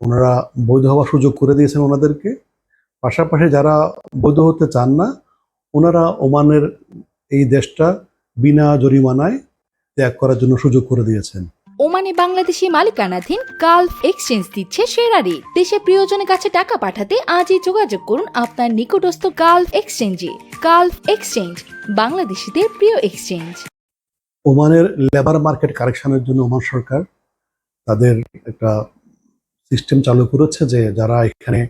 ওনারা বৈধ হওয়ার সুযোগ করে দিয়েছেন ওনাদেরকে। পাশাপাশি যারা বৈধ হতে চান না ওনারা ওমানের এই দেশটা বিনা জরিমানায় ত্যাগ করার জন্য সুযোগ করে দিয়েছেন। ওমানে বাংলাদেশি মালিকানাধীন গালফ এক্সচেঞ্জ দিচ্ছে সেরা রেট দেশে প্রিয়জনের কাছে টাকা পাঠাতে আজই যোগাযোগ করুন আপনার নিকটস্থ গালফ এক্সচেঞ্জে। গালফ এক্সচেঞ্জ বাংলাদেশিদের প্রিয় এক্সচেঞ্জ। ওমানের লেবার মার্কেট কারেকশনের জন্য ওমান সরকার তাদের একটা সিস্টেম চালু করেছে যে যারা এখানে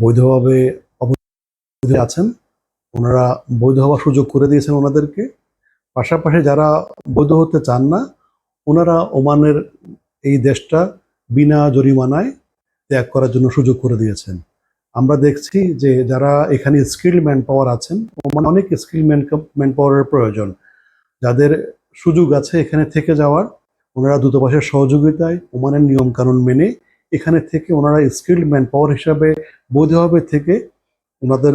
বৈধভাবে অবৈধ আছেন, ওনারা বৈধ হওয়ার সুযোগ করে দিয়েছেন ওনাদেরকে। পাশাপাশি যারা বৈধ হতে চান না, ওনারা ওমানের এই দেশটা বিনা জরিমানায় ত্যাগ করার জন্য সুযোগ করে দিয়েছেন। আমরা দেখছি যে যারা এখানে স্কিল ম্যান পাওয়ার আছেন, ওমান অনেক স্কিল ম্যান ম্যান পাওয়ারের প্রয়োজন। যাদের সুযোগ আছে এখানে থেকে যাওয়ার, ওনারা দূতাবাসের সহযোগিতায় ওমানের নিয়মকানুন মেনে এখানে থেকে ওনারা স্কিল্ড ম্যান পাওয়ার হিসাবে বৈধভাবে থেকে ওনাদের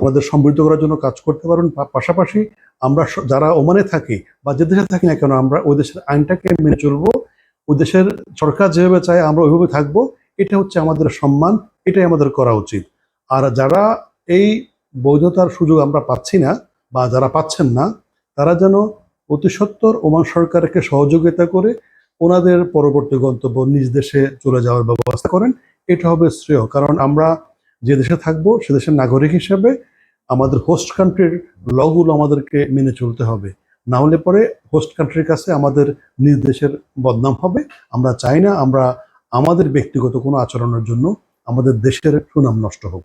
ওনাদের সমৃদ্ধ করার জন্য কাজ করতে পারেন। পাশাপাশি আমরা যারা ওমানে থাকি বা যে দেশে থাকি না কেন, আমরা ওই দেশের আইনটাকে মেনে চলবো। ওই দেশের সরকার যেভাবে চায় আমরা ওইভাবে থাকব। এটা হচ্ছে আমাদের সম্মান, এটাই আমাদের করা উচিত। আর যারা এই বৈধতার সুযোগ আমরা পাচ্ছি না বা যারা পাচ্ছেন না, তারা যেন অতি সত্বর ওমান সরকারকে সহযোগিতা করে ওনাদের পরবর্তী গন্তব্য নিজ দেশে চলে যাওয়ার ব্যবস্থা করেন। এটা হবে শ্রেয়, কারণ আমরা যে দেশে থাকব, সে দেশের নাগরিক হিসেবে আমাদের হোস্ট কান্ট্রির লগুলো আমাদেরকে মেনে চলতে হবে। না হলে পরে হোস্ট কান্ট্রির কাছে আমাদের নিজ দেশের বদনাম হবে। আমরা চাই না আমরা আমাদের ব্যক্তিগত কোনো আচরণের জন্য আমাদের দেশের সুনাম নষ্ট হোক।